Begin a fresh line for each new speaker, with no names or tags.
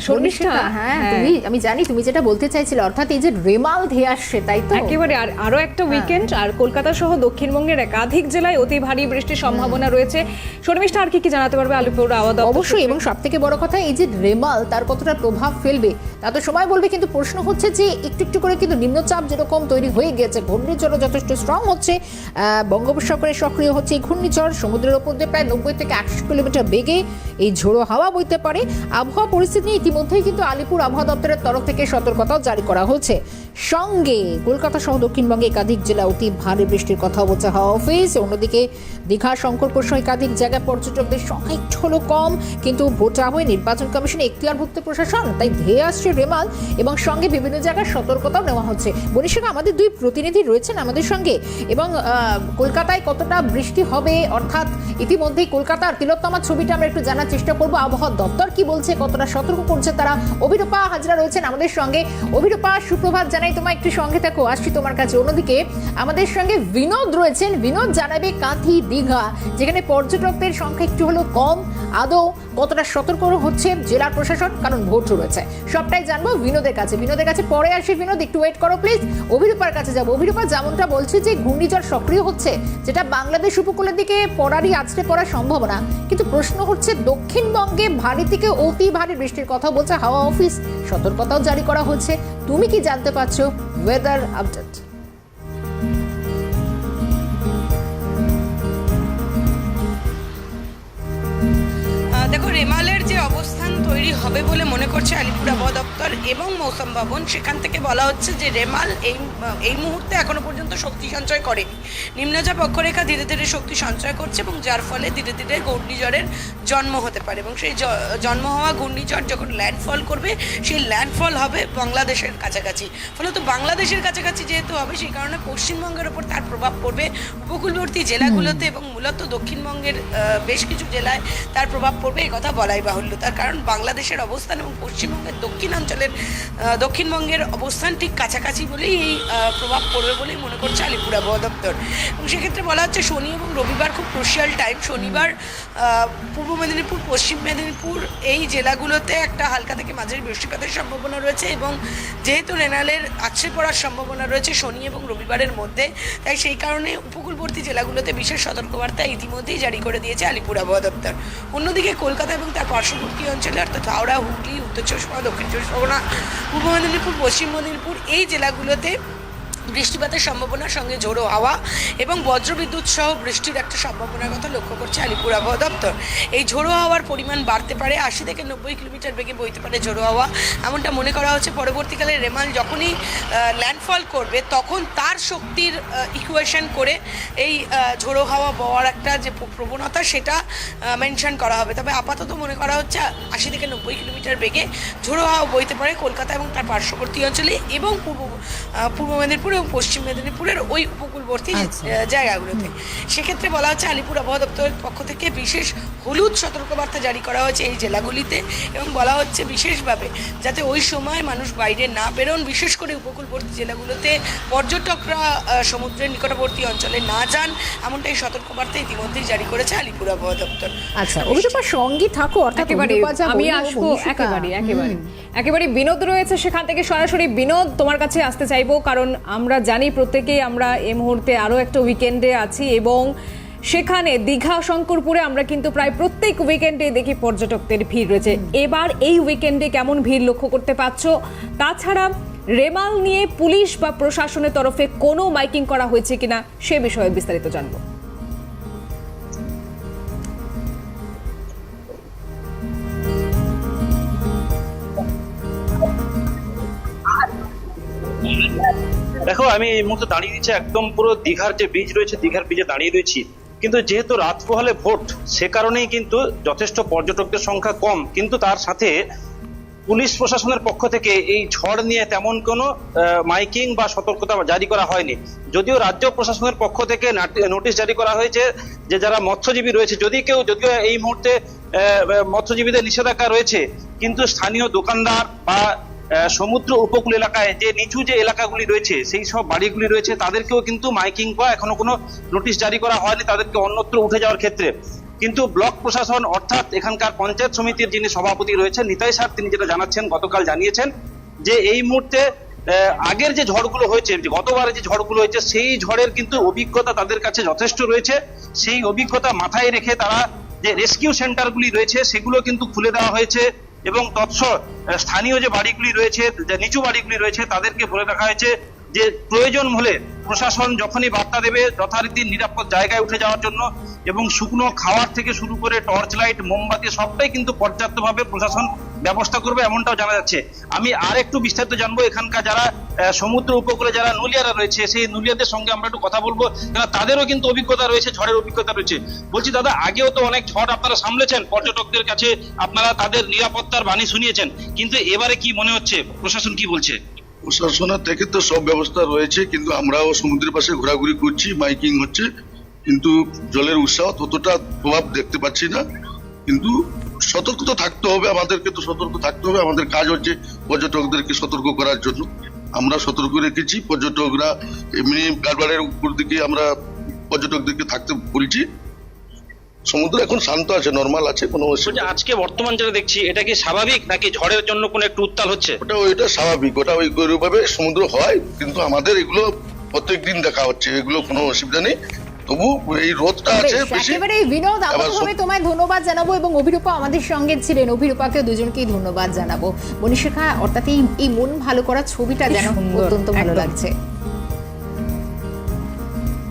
শর্মিষ্ঠা,
হ্যাঁ
হ্যাঁ।
তুমি আমি জানি তুমি যেটা বলতে চাইছিলে অর্থাৎ এই যে রেমাল ধেয়ে আসছে তাই তো?
একেবারে আর আরও একটা উইকেন্ড আর কলকাতা সহ দক্ষিণবঙ্গের একাধিক জেলায় অতি ভারী বৃষ্টির সম্ভাবনা রয়েছে। শর্মিষ্ঠা আর কি কি জানাতে পারবে আলিপুর দপ্তর
অবশ্যই এবং সব থেকে বড় কথা এই যে রেমাল তার কতটা প্রভাব ফেলবে তা তো সময় বলবে কিন্তু প্রশ্ন হচ্ছে যে একটু একটু করে কিন্তু নিম্নচাপ যেরকম তৈরি হয়ে গেছে ঘূর্ণিঝড় যথেষ্ট স্ট্রং হচ্ছে আহ, বঙ্গোপসাগরে সক্রিয় হচ্ছে এই ঘূর্ণিঝড় সমুদ্রের ওপর দিয়ে প্রায় নব্বই থেকে একশো কিলোমিটার বেগে এই ঝোড়ো হাওয়া বইতে পারে। আবহাওয়া পরিস্থিতি নিয়ে ইতিমধ্যেই কিন্তু আলিপুর আবহাওয়া দপ্তরের তরফ থেকে সতর্কতাও জারি করা হচ্ছে সঙ্গে কলকাতা সহ দক্ষিণবঙ্গে একাধিক জেলা অতি ভারী বৃষ্টির কথা বলছে হাওয়া অফিস। অন্যদিকে দীঘা, শঙ্করপুর সহ একাধিক জায়গায় পর্যটকদের সংখ্যা একটু হলো কম, কিন্তু ভোটা হয়ে নির্বাচন কমিশনে এখতিয়ারভুক্ত প্রশাসন, তাই ধেয়ে আসছে রেমাল এবং সঙ্গে বিভিন্ন জায়গায় সতর্কতাও নেওয়া হচ্ছে। বনিশাখা আমাদের দুই প্রতিনিধি রয়েছেন আমাদের সঙ্গে এবং কলকাতায় কতটা বৃষ্টি হবে? অর্থাৎ ইতিমধ্যেই কলকাতার তিলোত্তমার ছবিটা আমরা একটু জানার চেষ্টা করব। আবহাওয়া দপ্তর কি বলছে, কতটা সতর্ক করছে তারা? অভিরূপা হাজরা রয়েছেন আমাদের সঙ্গে। অভিরূপা, সুপ্রভাত, জানাই তোমার একটু সঙ্গে থাকো, আসছি তোমার কাছে। অন্যদিকে, আমাদের সঙ্গে বিনোদ রয়েছেন। বিনোদ জানাবে, কাঁথি, দীঘা, যেখানে পর্যটকদের সংখ্যা একটু হলেও কম। আদৌ কতটা সতর্ক হচ্ছে জেলা প্রশাসন? কারণ ভোট রয়েছে। সবটাই জানব বিনোদের কাছে। বিনোদের কাছে পরে আসি। বিনোদ, একটু ওয়েট করো প্লিজ অভিরূপার কাছে যাব। অভিরূপা যেমনটা বলছে যে, ঘূর্ণিঝড় সক্রিয় হচ্ছে, যেটা বাংলাদেশ উপকূলের দিকে পড়ারই আছড়ে পড়ার সম্ভাবনা। কিন্তু প্রশ্ন হচ্ছে, দক্ষিণবঙ্গে ভারী থেকে অতি ভারী বৃষ্টির কথা বলছে হাওয়া অফিস। সতর্কতাও জারি করা হচ্ছে। তুমি কি জানতে পারছ ওয়েদার আপডেট
দেখো রেমালের যে অবস্থান তৈরি হবে বলে মনে করছে আলিপুর আবহাওয়া দপ্তর এবং মৌসুম ভবন। সেখান থেকে বলা হচ্ছে যে রেমাল এই এই মুহূর্তে এখনও পর্যন্ত শক্তি সঞ্চয় করেনি। নিম্নচাপ অক্ষরেখা ধীরে ধীরে শক্তি সঞ্চয় করছে এবং যার ফলে ধীরে ধীরে ঘূর্ণিঝড়ের জন্ম হতে পারে এবং সেই জন্ম হওয়া ঘূর্ণিঝড় যখন ল্যান্ডফল করবে, সেই ল্যান্ডফল হবে বাংলাদেশের কাছাকাছি। ফলত বাংলাদেশের কাছাকাছি যেহেতু হবে, সেই কারণে পশ্চিমবঙ্গের ওপর তার প্রভাব পড়বে। উপকূলবর্তী জেলাগুলোতে এবং মূলত দক্ষিণবঙ্গের বেশ কিছু জেলায় তার প্রভাব পড়বে কথা বলাই বাহুল্য। তার কারণ বাংলাদেশের অবস্থান এবং পশ্চিমবঙ্গের দক্ষিণাঞ্চলের দক্ষিণবঙ্গের অবস্থান ঠিক কাছাকাছি বলেই এই প্রভাব পড়বে বলেই মনে করছে আলিপুর আবহাওয়া দপ্তর। এবং সেক্ষেত্রে বলা হচ্ছে শনি এবং রবিবার খুব ক্রুশিয়াল টাইম শনিবার পূর্ব মেদিনীপুর, পশ্চিম মেদিনীপুর এই জেলাগুলোতে একটা হালকা থেকে মাঝারি বৃষ্টিপাতের সম্ভাবনা রয়েছে এবং যেহেতু রেনালের আছড়ে পড়ার সম্ভাবনা রয়েছে শনি এবং রবিবারের মধ্যে, তাই সেই কারণে উপকূলবর্তী জেলাগুলোতে বিশেষ সতর্কবার্তা ইতিমধ্যেই জারি করে দিয়েছে আলিপুর আবহাওয়া দপ্তর। অন্যদিকে কলকাতা এবং তার পার্শ্ববর্তী অঞ্চলে অর্থাৎ হাওড়া, হুগলি, উত্তর চব্বিশ পরগনা, দক্ষিণ চব্বিশ পরগনা, পূর্ব মেদিনীপুর, পশ্চিম মেদিনীপুর এই জেলাগুলোতে বৃষ্টিপাতের সম্ভাবনার সঙ্গে ঝোড়ো হাওয়া এবং বজ্রবিদ্যুৎ সহ বৃষ্টির একটা সম্ভাবনার কথা লক্ষ্য করছে আলিপুর আবহাওয়া দপ্তর। এই ঝোড়ো হাওয়ার পরিমাণ বাড়তে পারে, আশি থেকে নব্বই কিলোমিটার বেগে বইতে পারে ঝোড়ো হাওয়া। এমনটা মনে করা হচ্ছে পরবর্তীকালে রেমাল যখনই ল্যান্ডফল করবে তখন তার শক্তির ইকুয়েশন করে এই ঝোড়ো হাওয়া বওয়ার একটা যে প্রবণতা সেটা মেনশন করা হবে। তবে আপাতত মনে করা হচ্ছে আশি থেকে নব্বই কিলোমিটার বেগে ঝোড়ো হাওয়া বইতে পারে কলকাতা এবং তার পার্শ্ববর্তী অঞ্চলে এবং পূর্ব পূর্ব মেদিনীপুর এবং পশ্চিম মেদিনীপুরের ওই উপকূলবর্তী
আচ্ছা।
জায়গাগুলোতে সেক্ষেত্রে বলা হচ্ছে আলিপুর আবহাওয়া দপ্তরের পক্ষ থেকে বিশেষ হলুদ সতর্কবার্তা জারি করা হয়েছে এই জেলাগুলিতে এবং বলা হচ্ছে বিশেষভাবে যাতে ওই সময় মানুষ বাইরে না বেরোন বিশেষ করে উপকূলবর্তী জেলাগুলোতে পর্যটকরা সমুদ্রের নিকটবর্তী অঞ্চলে না যান এমনটাই সতর্কবার্তা ইতিমধ্যেই জারি করেছে আলিপুর আবহাওয়া দপ্তর।
আচ্ছা অভিরূপা সঙ্গে থাকো অর্থাৎ
একেবারে আমি আসব একেবারে একেবারে। একেবারে বিনোদ রয়েছে সেখান থেকে সরাসরি বিনোদ তোমার কাছে আসতে চাইব কারণ আমরা জানি প্রত্যেকেই আমরা এই মুহূর্তে আরও একটা উইকেন্ডে আছি এবং সেখানে দীঘা, শঙ্করপুরে আমরা কিন্তু প্রায় প্রত্যেক উইকেন্ডে দেখি পর্যটকদের ভিড় রয়েছে। এবার এই উইকেন্ডে কেমন ভিড় লক্ষ্য করতে পারছ? তাছাড়া রেমাল নিয়ে পুলিশ বা প্রশাসনের তরফে কোনো মাইকিং করা হয়েছে কিনা সে বিষয়ে বিস্তারিত জানব।
দেখো, আমি এই মুহূর্তে দাঁড়িয়ে দিচ্ছি একদম পুরো দীঘার যে বীজ রয়েছে, দীঘার বীজে দাঁড়িয়ে রয়েছি। কিন্তু যেহেতু রাত পোহালে ভোট, সে কারণেই কিন্তু যথেষ্ট পর্যটকদের সংখ্যা কম। কিন্তু তার সাথে পুলিশ প্রশাসনের পক্ষ থেকে এই ঝড় নিয়ে তেমন কোনো মাইকিং বা সতর্কতা জারি করা হয়নি। যদিও রাজ্য প্রশাসনের পক্ষ থেকে নাটি- নোটিশ জারি করা হয়েছে যে যারা মৎস্যজীবী রয়েছে, যদি কেউ, যদিও এই মুহূর্তে মৎস্যজীবীদের নিষেধাজ্ঞা রয়েছে, কিন্তু স্থানীয় দোকানদার বা সমুদ্র উপকূল এলাকায় যে নিচু যে এলাকাগুলি রয়েছে, সেই সব বাড়িগুলি রয়েছে, তাদেরকেও কিন্তু মাইকিং বা এখনও কোনো নোটিশ জারি করা হয়নি, তাদেরকে অন্যত্র উঠে যাওয়ার ক্ষেত্রে। কিন্তু ব্লক প্রশাসন অর্থাৎ এখানকার পঞ্চায়েত সমিতির যিনি সভাপতি রয়েছেন, নিতাই স্যার, তিনি যেটা জানাচ্ছেন, গতকাল জানিয়েছেন যে এই মুহূর্তে আগের যে ঝড়গুলো হয়েছে গতবারে যে ঝড়গুলো হয়েছে, সেই ঝড়ের কিন্তু অভিজ্ঞতা তাদের কাছে যথেষ্ট রয়েছে। সেই অভিজ্ঞতা মাথায় রেখে তারা যে রেস্কিউ সেন্টারগুলি রয়েছে, সেগুলো কিন্তু খুলে দেওয়া হয়েছে। এবং তৎস স্থানীয় যে বাড়িগুলি রয়েছে, যে নিচু বাড়িগুলি রয়েছে, তাদেরকে বলে রাখা হয়েছে যে প্রয়োজন হলে প্রশাসন যখনই বার্তা দেবে, যথারীতি নিরাপদ জায়গায় উঠে যাওয়ার জন্য এবং শুকনো খাওয়ার থেকে শুরু করে টর্চ লাইট মোমবাতি সবটাই কিন্তু পর্যাপ্তভাবে প্রশাসন ব্যবস্থা করবে এমনটাও জানা যাচ্ছে। আমি আর একটু বিস্তারিত জানব, এখানকার যারা সমুদ্র উপকূলে যারা নুলিয়ারা রয়েছে, সেই নুলিয়াদের সঙ্গে আমরা একটু কথা বলব। কারণ তাদেরও কিন্তু অভিজ্ঞতা রয়েছে, ঝড়ের অভিজ্ঞতা রয়েছে। বলছি দাদা, আগেও তো অনেক ঝড় আপনারা সামলেছেন, পর্যটকদের কাছে আপনারা তাদের নিরাপত্তার বাণী শুনিয়েছেন, কিন্তু এবারে কি মনে হচ্ছে? প্রশাসন কি বলছে?
প্রশাসনের থেকে তো সব ব্যবস্থা রয়েছে, কিন্তু আমরাও সমুদ্রের পাশে ঘোরাঘুরি করছি, মাইকিং হচ্ছে, কিন্তু জলের উৎসাহ ততটা প্রভাব দেখতে পাচ্ছি না। কিন্তু সতর্ক তো থাকতে হবে, আমাদেরকে তো সতর্ক থাকতে হবে, আমাদের কাজ হচ্ছে পর্যটকদেরকে সতর্ক করার জন্য। আমরা সতর্ক রেখেছি, পর্যটকরা এমনি গাড়বাড়ের উপর দিকে আমরা পর্যটকদেরকে থাকতে বলছি। সমুদ্র এখন শান্ত আছে নর্মাল আছে কোনো অসুবিধা
আজকে বর্তমান যেটা দেখছি এটা কি স্বাভাবিক নাকি ঝড়ের জন্য কোনো একটু উত্তাল হচ্ছে?
ওটা ওইটা স্বাভাবিক ওটা ওই ভাবে সমুদ্র হয় কিন্তু আমাদের এগুলো প্রত্যেক দিন দেখা হচ্ছে এগুলো কোনো অসুবিধা নেই। তবু এই রোদটা আছে
বেশি। একেবারে বিনোদ আপাতভাবে তোমায় ধন্যবাদ জানাব এবং অভিরূপা আমাদের সঙ্গে ছিলেন। অভিরূপাকে দুজনকেই ধন্যবাদ জানাব। মনীষিকা অর্থাৎ এই এই মন ভালো করা ছবিটা যেন অত্যন্ত ভালো লাগছে।